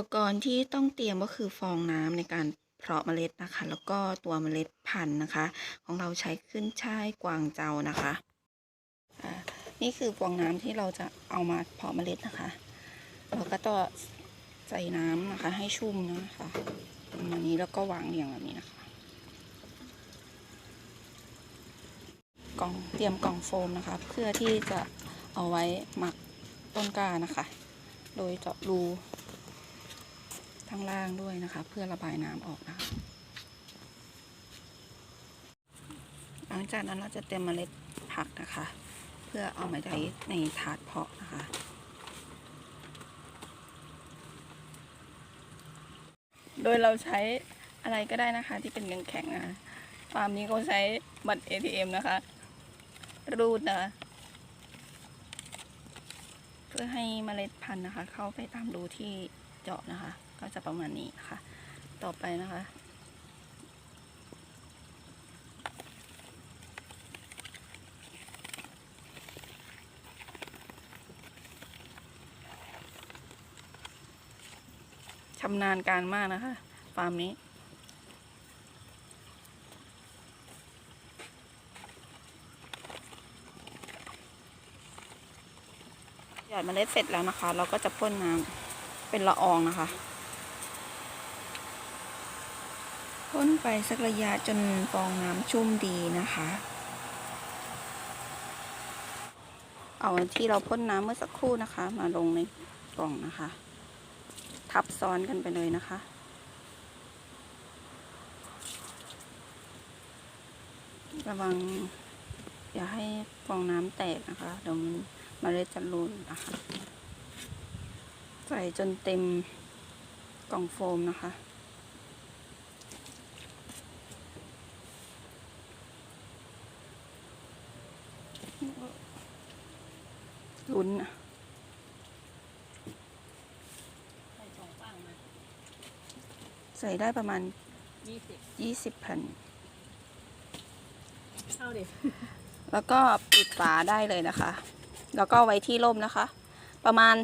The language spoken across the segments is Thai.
ปกรณ์ที่ต้องเตรียมก็คือฟองน้ำในการเพาะเมล็ดนะคะ แล้วก็ตัวเมล็ดพันธุ์นะคะ ของเราใช้ขึ้นช่ายกวางเจานะคะอ่านี่คือฟองน้ำที่เราจะเอามาเพาะเมล็ดนะคะ เราก็ต้องใส่น้ำนะคะ ให้ชุ่มนะคะประมาณนี้แล้วก็วางเรียงแบบนี้นะคะกล่องเตรียมกล่องโฟมนะคะ เพื่อที่จะเอาไว้หมักต้นกล้านะคะ โดยเจาะรู ข้างล่างด้วยนะคะ เพื่อระบายน้ำออกนะคะหลังจากนั้นเราจะเตรียมเมล็ดผักนะคะ เพื่อเอามาใช้ในถาดเพาะนะคะ โดยเราใช้อะไรก็ได้นะคะที่เป็นแข็งนะคะฟาร์มนี้เขาใช้บัตร ATM นะคะ รูดนะคะเพื่อให้เมล็ดพันธุ์นะคะ เข้าไปตามรูที่เจาะนะคะ ก็จะประมาณนี้นะคะต่อไปนะคะ ชำนาญการมากนะคะฟาร์มนี้หยอดเมล็ดเสร็จแล้วนะคะ เราก็จะพ่นน้ำเป็นละอองนะคะ พ่นไปสักระยะจนฟองน้ำชุ่มดีนะคะ เอาที่เราพ่นน้ำเมื่อสักครู่นะคะ มาลงในกล่องนะคะ ทับซ้อนกันไปเลยนะคะระวังอย่าให้ฟองน้ำแตกนะคะเดี๋ยวมันเมล็ดจะหลุนนะคะ ใส่จนเต็มกล่องโฟมนะคะ ลุ้นอะใส่สองฝั่งนะใส่ได้ประมาณยี่สิบ20แผ่นเข้าดิแล้วก็ปิดฝาได้เลยนะคะ แล้วก็ไว้ที่ร่มนะคะ ประมาณ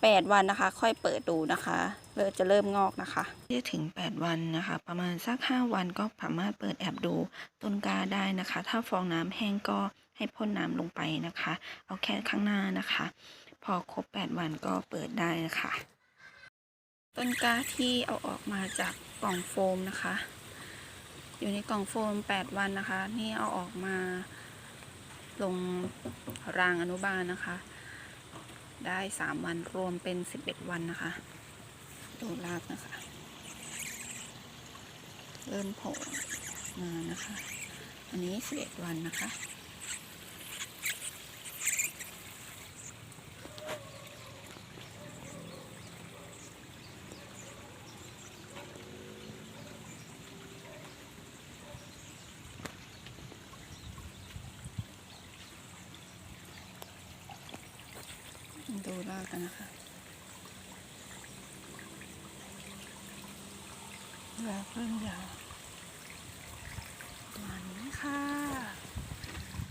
8 วันนะคะ ค่อยเปิดดูนะคะเริ่มจะเริ่มงอกนะคะที่ถึง 8 วันนะคะ ประมาณสัก 5 วันก็สามารถเปิดแอบดูต้นกล้าได้นะคะ ถ้าฟองน้ำแห้งก็ให้พ่นน้ำลงไปนะคะ เอาแค่ข้างหน้านะคะ พอครบ 8 วันก็เปิดได้นะคะ ต้นกล้าที่เอาออกมาจากกล่องโฟมนะคะ อยู่ในกล่องโฟม 8 วันนะคะ นี่เอาออกมาลงรางอนุบาลนะคะ ได้ 3 วันรวมเป็น 11 วันนะคะ ดูรากนะคะ เริ่มโผล่มานะคะ อันนี้ 11 วันนะคะ ดูรากกันนะคะรากเริ่มยาวประมาณนี้ค่ะ